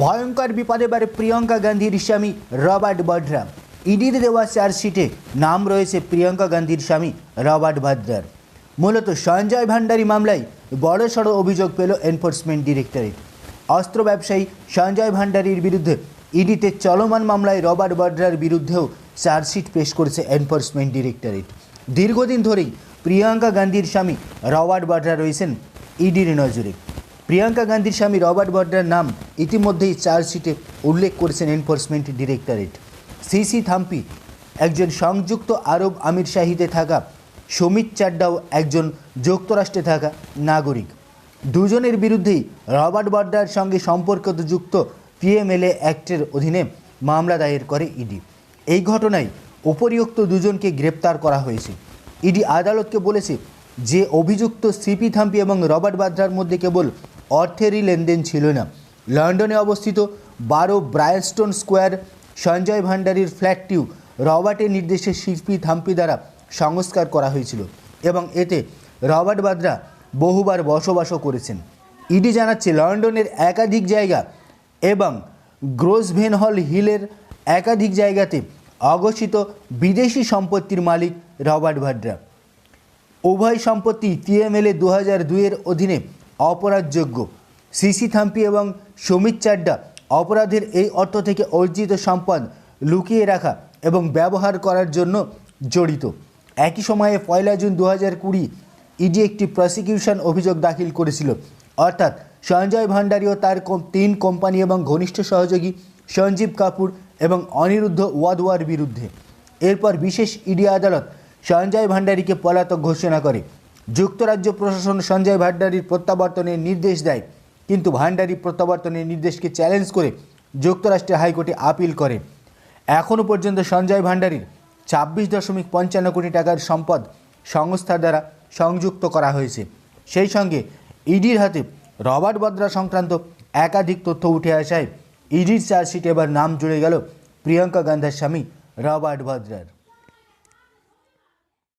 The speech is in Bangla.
ভয়ঙ্কর বিপদে বারে প্রিয়ঙ্কা গান্ধীর স্বামী রবার্ট বডরা ইডির দেওয়া চার্জশিটে নাম রয়েছে প্রিয়ঙ্কা গান্ধীর স্বামী রবার্ট ভাদ্রার। মূলত সঞ্জয় ভান্ডারী মামলায় বড়সড় অভিযোগ পেল এনফোর্সমেন্ট ডিরেক্টরেট। অস্ত্র ব্যবসায়ী সঞ্জয় ভান্ডারীর বিরুদ্ধে ইডিতে চলমান মামলায় রবার্ট বডরার বিরুদ্ধেও চার্জশিট পেশ করেছে এনফোর্সমেন্ট ডিরেক্টরেট। দীর্ঘদিন ধরেই প্রিয়াঙ্কা গান্ধীর স্বামী রবার্ট বডরা রয়েছেন ইডির নজরে। প্রিয়াঙ্কা গান্ধীর স্বামী রবার্ট বড্রার নাম ইতিমধ্যেই চার্জশিটে উল্লেখ করেছেন এনফোর্সমেন্ট ডিরেক্টরেট। সিসি থাম্পি, একজন সংযুক্ত আরব আমির শাহিতে থাকা, সমিত চাড্ডাও একজন যুক্তরাষ্ট্রে থাকা নাগরিক। দুজনের বিরুদ্ধেই রবার্ট বড্রার সঙ্গে সম্পর্কযুক্ত পিএমএলএ অ্যাক্টের অধীনে মামলা দায়ের করে ইডি। এই ঘটনায় উপরিউক্ত দুজনকে গ্রেপ্তার করা হয়েছে। ইডি আদালতকে বলেছে, যে অভিযুক্ত সিপি থাম্পি এবং রবার্ট বাদ্রার মধ্যে কেবল অর্থেরই লেনদেন ছিল না। লন্ডনে অবস্থিত বারো ব্রায়ানস্টোন স্কোয়ার সঞ্জয় ভান্ডারীর ফ্ল্যাটটিও রবার্টের নির্দেশে শিল্পী থাম্পি দ্বারা সংস্কার করা হয়েছিল এবং এতে রবার্ট বাদ্রা বহুবার বসবাসও করেছেন। ইডি জানাচ্ছে, লন্ডনের একাধিক জায়গা এবং গ্রোসভেন হল হিলের একাধিক জায়গাতে অঘোষিত বিদেশি সম্পত্তির মালিক রবার্ট ভাড্রা উভয় সম্পত্তি টিএমএলএ দু হাজার দুইয়ের অধীনে অপরাধযোগ্য। সিসি থাম্পি এবং সমিত চাড্ডা অপরাধের এই অর্থ থেকে অর্জিত সম্পদ লুকিয়ে রাখা এবং ব্যবহার করার জন্য জড়িত। একই সময়ে পয়লা জুন দু হাজার কুড়ি ইডি একটি প্রসিকিউশন অভিযোগ দাখিল করেছিল। অর্থাৎ সঞ্জয় ভান্ডারী ও তার তিন কোম্পানি এবং ঘনিষ্ঠ সহযোগী সঞ্জীব কাপুর এবং অনিরুদ্ধ ওয়াদওয়ার বিরুদ্ধে। এরপর বিশেষ ইডি আদালত সঞ্জয় ভান্ডারীকে পলাতক ঘোষণা করে। যুক্তরাজ্য প্রশাসন সঞ্জয় ভান্ডারির প্রত্যাবর্তনের নির্দেশ দেয়, কিন্তু ভান্ডারী প্রত্যাবর্তনের নির্দেশকে চ্যালেঞ্জ করে যুক্তরাষ্ট্রের হাইকোর্টে আপিল করে। এখনও পর্যন্ত সঞ্জয় ভান্ডারির ছাব্বিশ দশমিক পঞ্চান্ন কোটি টাকার সম্পদ সংস্থার দ্বারা সংযুক্ত করা হয়েছে। সেই সঙ্গে ইডির হাতে রবার্ট বদ্রা সংক্রান্ত একাধিক তথ্য উঠে আসায় ইডির চার্জশিটে এবার নাম জুড়ে গেল প্রিয়াঙ্কা গান্ধার স্বামী রবার্ট ভদ্রার